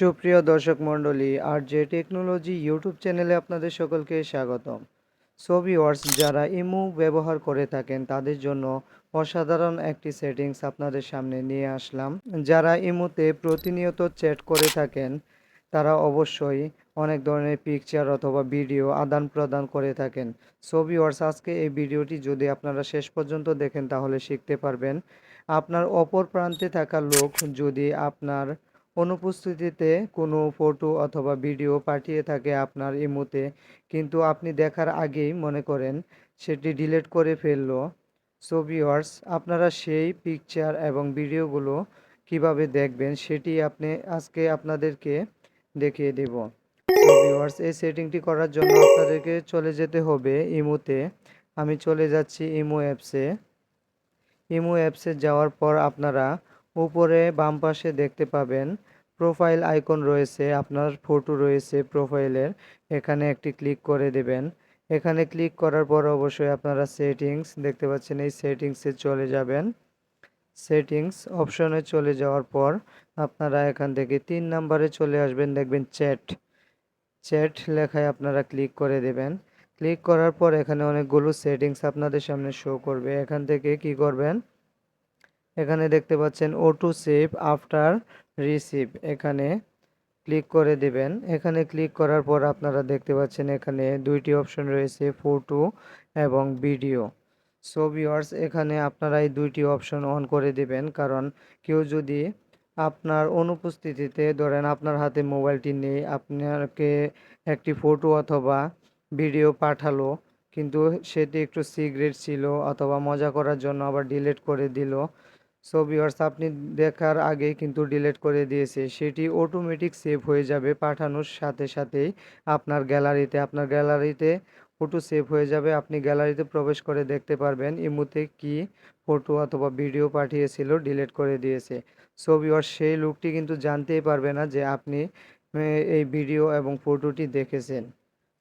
সুপ্রিয় দর্শক মণ্ডলী আর যে টেকনোলজি ইউটিউব চ্যানেলে আপনাদের সকলকে স্বাগতম। সো ভিউয়ার্স যারা ইমো ব্যবহার করে থাকেন, তাদের জন্য অসাধারণ একটি সেটিংস আপনাদের সামনে নিয়ে আসলাম। যারা ইমোতে প্রতিনিয়ত চ্যাট করে থাকেন, তারা অবশ্যই অনেক ধরনের পিকচার অথবা ভিডিও আদান প্রদান করে থাকেন। সো ভিউয়ার্স আজকে এই ভিডিওটি যদি আপনারা শেষ পর্যন্ত দেখেন, তাহলে শিখতে পারবেন। আপনার অপর প্রান্তে থাকা লোক যদি আপনার অনুপস্থিতিতে কোনো ফটো অথবা ভিডিও পাঠিয়ে থাকে আপনার ইমোতে, কিন্তু আপনি দেখার আগেই মনে করেন সেটি ডিলিট করে ফেলল। সো ভিউয়ার্স, আপনারা সেই পিকচার এবং ভিডিওগুলো কীভাবে দেখবেন সেটি আপনি আজকে আপনাদেরকে দেখিয়ে দেব। সো ভিউয়ার্স, এই সেটিংটি করার জন্য আপনাদেরকে চলে যেতে হবে ইমোতে। আমি চলে যাচ্ছি ইমো অ্যাপসে। ইমো অ্যাপসে যাওয়ার পর আপনারা উপরে বাম পাশে দেখতে পাবেন প্রোফাইল আইকন রয়েছে, আপনার ফটো রয়েছে প্রোফাইলের এখানে একটি ক্লিক করে দেবেন। এখানে ক্লিক করার পর অবশ্যই আপনারা সেটিংস দেখতে পাচ্ছেন, এই সেটিংসে চলে যাবেন। সেটিংস অপশনে চলে যাওয়ার পর আপনারা এখান থেকে তিন নাম্বারে চলে আসবেন, দেখবেন চ্যাট চ্যাট লেখায় আপনারা ক্লিক করে দেবেন। ক্লিক করার পর এখানে অনেকগুলো সেটিংস আপনাদের সামনে শো করবে। এখান থেকে কি করবেন? এখানে দেখতে পাচ্ছেন auto save after receive এখানে ক্লিক করে দেবেন। এখানে ক্লিক করার পর আপনারা দেখতে পাচ্ছেন এখানে দুইটি অপশন রয়েছে ফটো এবং ভিডিও সো ভিউয়ার্স এখানে আপনারা এই দুইটি অপশন অন করে দিবেন। কারণ কেউ যদি আপনার অনুপস্থিতিতে ধরেন আপনার হাতে মোবাইলটি নেই, আপনাকে একটি ফটো অথবা ভিডিও পাঠালো, কিন্তু সেটি একটু সিক্রেট ছিল অথবা মজা করার জন্য আবার ডিলিট করে দিল সো আপনি দেখার আগেই কিন্তু ডিলিট করে দিয়েছে। সেটি অটোমেটিক সেভ হয়ে যাবে পাঠানোর সাথে সাথেই আপনার গ্যালারিতে আপনার গ্যালারিতে ফটো সেভ হয়ে যাবে। আপনি গ্যালারিতে প্রবেশ করে দেখতে পারবেন ইমুতে কি ফটো অথবা ভিডিও পাঠিয়েছিল ডিলিট করে দিয়েছে। সো সেই লোকটি কিন্তু জানতেই পারবে না যে আপনি এই ভিডিও এবং ফটোটি দেখেছেন।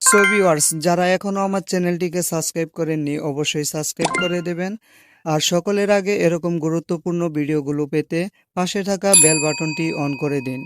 সো ভিউয়ার্স যারা এখনও আমার চ্যানেলটিকে সাবস্ক্রাইব করেননি, অবশ্যই সাবস্ক্রাইব করে দেবেন। আর সকলের আগে এরকম গুরুত্বপূর্ণ ভিডিওগুলো পেতে পাশে থাকা বেল বাটনটি অন করে দিন।